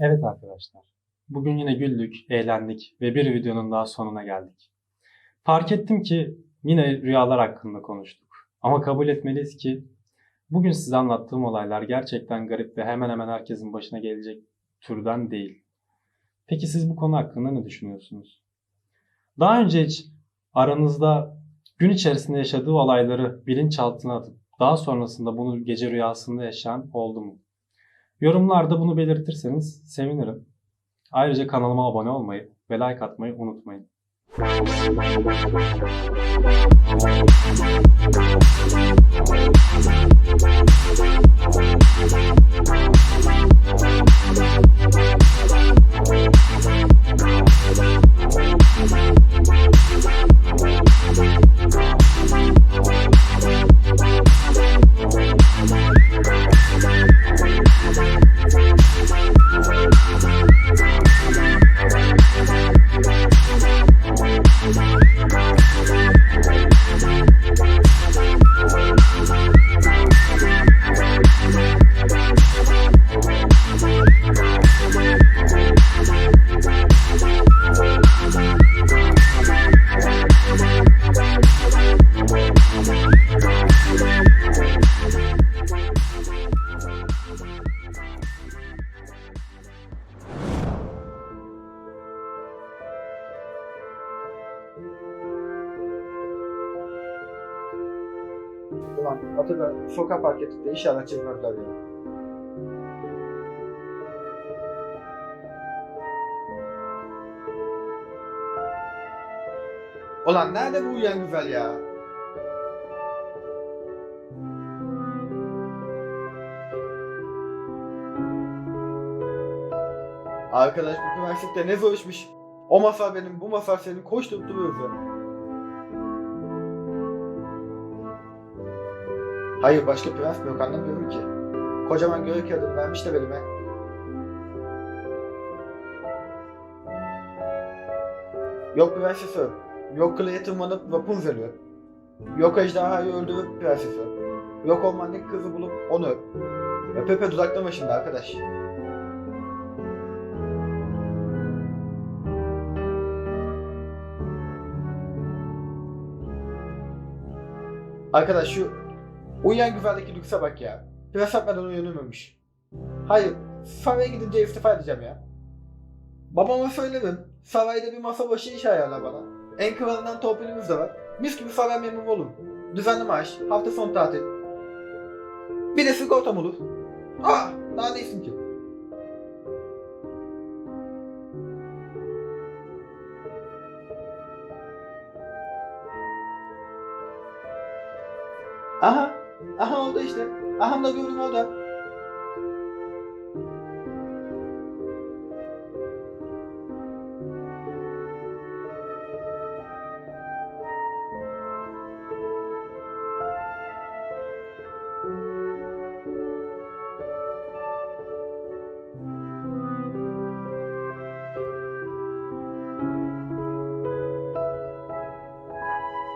Evet arkadaşlar. Bugün yine güldük, eğlendik ve bir videonun daha sonuna geldik. Fark ettim ki yine rüyalar hakkında konuştuk. Ama kabul etmeliyiz ki bugün size anlattığım olaylar gerçekten garip ve hemen hemen herkesin başına gelecek türden değil. Peki siz bu konu hakkında ne düşünüyorsunuz? Daha önce hiç aranızda gün içerisinde yaşadığı olayları bilinçaltına atıp daha sonrasında bunu gece rüyasında yaşayan oldu mu? Yorumlarda bunu belirtirseniz sevinirim. Ayrıca kanalıma abone olmayı ve like atmayı unutmayın. Ulan Atakan sokak marketinde inşallah çevirmezler ya. Ulan nerede bu uyuyan güzel ya? Arkadaş bu üniversitede ne zor işmiş. O masa benim, bu masa senin koşturup duruyoruz ya. Hayır başka prens mi yok anlamıyorum ki. Kocaman göğe kağıdını vermiş de belime. Yok prensesi. Yok kılaya tırmanıp Rapunzel'i. Yok ejderhayı öldürüp prensesi. Yok ormandaki kızı bulup onu öp. Öp dudaklama şimdi arkadaş. Arkadaş şu Uyuyan güveldeki lükse bak ya. Biraz yapmadan uyanamamış. Hayır, saraya gidince istifa edeceğim ya. Babama söyledim. Sarayda bir masa başı iş ayarla bana. En kralından torpilimiz de var. Mis gibi saray memuru olun. Düzenli maaş, hafta sonu tatil. Bir de sigortam olur. Ah, daha ne isim ki? Aha, aha oldu işte. Aha da gördüm orada.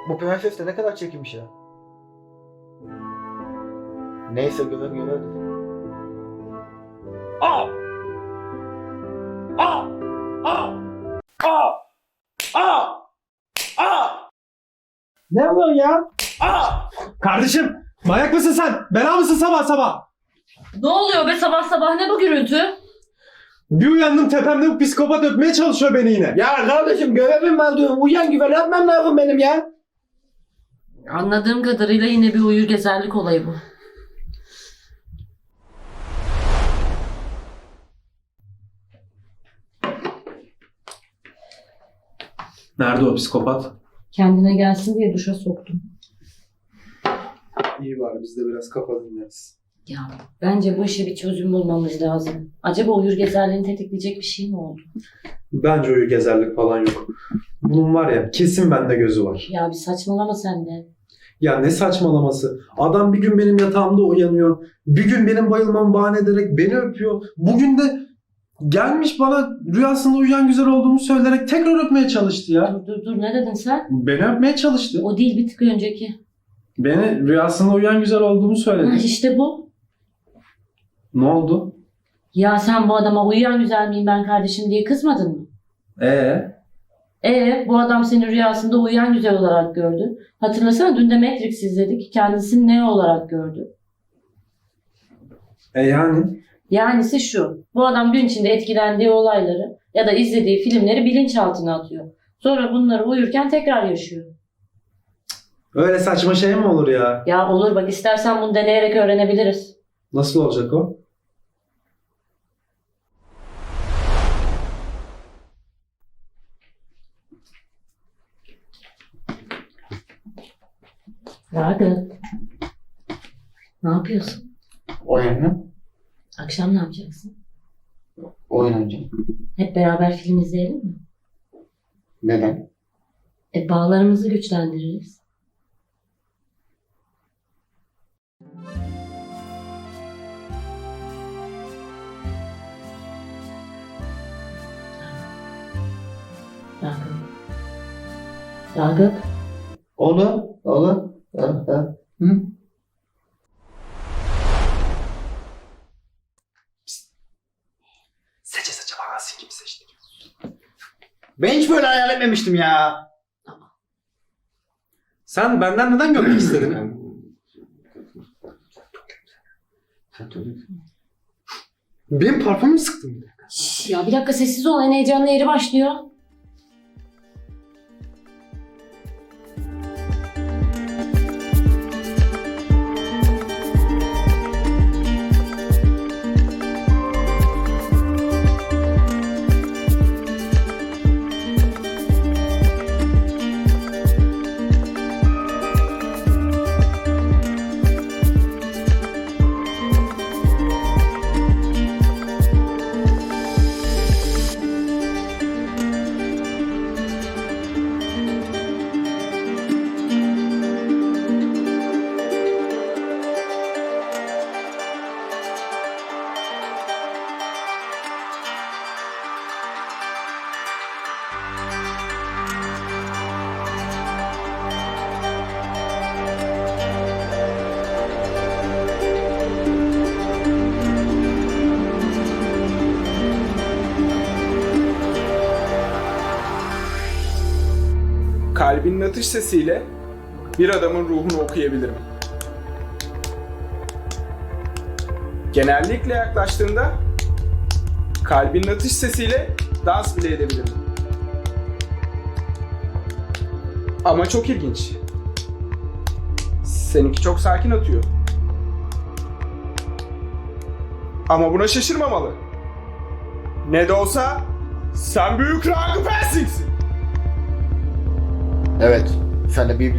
Bu prenses de ne kadar çekilmiş ya. Neyse görev görevdir. Aa! Aa! Aa! Aa! Aa! Aa! Ne yapıyorsun ya? Aa! Kardeşim manyak mısın sen? Bela mısın sabah sabah? Ne oluyor be sabah sabah ne bu gürültü? Bir uyandım tepemde bu psikopat öpmeye çalışıyor beni yine. Ya kardeşim görevim var diyorum. Uyuyan güvel yapmam lazım benim ya. Anladığım kadarıyla yine bir uyur gezerlik olayı bu. Nerede o psikopat? Kendine gelsin diye duşa soktum. İyi bari biz de biraz kafa dinleriz. Ya bence bu işe bir çözüm bulmamız lazım. Acaba uyur gezerliğini tetikleyecek bir şey mi oldu? Bence uyu gezerlik falan yok. Bunun var ya kesin bende gözü var. Ya bir saçmalama sen de. Ya ne saçmalaması. Adam bir gün benim yatağımda uyanıyor. Bir gün benim bayılmamı bahane ederek beni öpüyor. Bugün de gelmiş bana rüyasında uyuyan güzel olduğumu söyleyerek tekrar öpmeye çalıştı ya. Dur dur dur ne dedin sen? Beni öpmeye çalıştı. O değil bir tık önceki. Beni rüyasında uyuyan güzel olduğumu Ha, söyledi. işte bu. Ne oldu? Ya sen bu adama uyuyan güzel miyim ben kardeşim diye kızmadın mı? Ee? Ee, bu adam seni rüyasında uyuyan güzel olarak gördü. Hatırlasana dün de Matrix izledik. Kendisini ne olarak gördü? E yani? Yanisi şu. Bu adam gün içinde etkilendiği olayları ya da izlediği filmleri bilinçaltına atıyor. Sonra bunları uyurken tekrar yaşıyor. Öyle saçma şey mi olur ya? Ya olur bak istersen bunu deneyerek öğrenebiliriz. Nasıl olacak o? Ragıp. Ne yapıyorsun? Oyun mu? Akşam ne yapacaksın? Oyun oynayacağım. Hep beraber film izleyelim mi? Neden? E bağlarımızı güçlendiririz. Ragıp. Ragıp. Ha, ha. Hı? Ben hiç böyle hayal etmemiştim ya. Sen benden neden görmek istedin? Benim parfümümü sıktın. Şş, ya bir dakika sessiz ol. En heyecanlı yeri başlıyor. Kalbinin atış sesiyle bir adamın ruhunu okuyabilirim. Genellikle yaklaştığında kalbinin atış sesiyle dans bile edebilirim. Ama çok ilginç. Seninki çok sakin atıyor. Ama buna şaşırmamalı. Ne de olsa sen büyük Ragıp Helsing'sin. Evet. Sen de bir.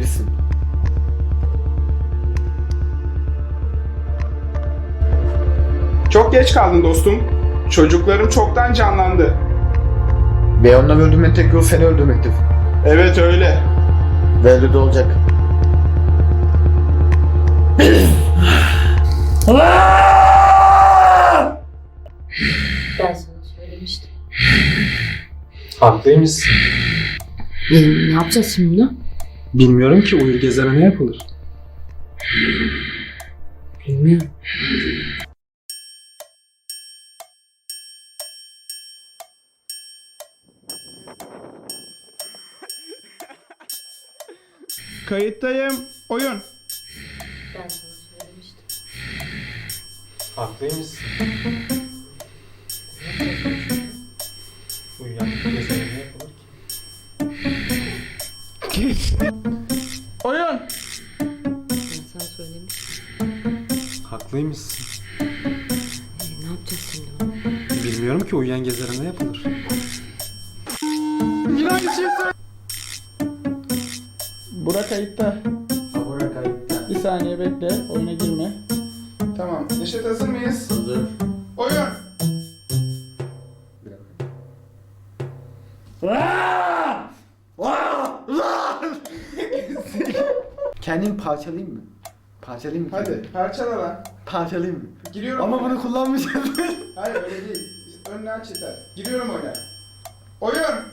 Çok geç kaldın dostum. Çocuklarım çoktan canlandı. Ve onları öldürmenin tek yolu seni öldürmektir. Evet öyle. Ve öyle de olacak. Ben sana söylemiştim. Haklıymışsın. Ne, ne yapacağız şimdi bunu? Bilmiyorum ki uyur gezene ne yapılır? Bilmiyorum. Kayıttayım. Oyun. Ben sana söylemiştim. Haklıymışsın. Uyuyan gezene ne yapılır? Yine aynı şeyi söyle. Burak kayıtta. Abone kayıtta. Bir saniye bekle. Oyuna girme. Tamam. Neşet hazır mıyız? Hazır. Oyun. Kendimi parçalayayım mı? Parçalayayım mı? Hadi kendimi? parçala lan. Parçalayayım mı? Giriyorum. Ama bunu kullanmayacağım. Hayır öyle değil. Önüne aç yeter. Giriyorum oyuna. Oyun.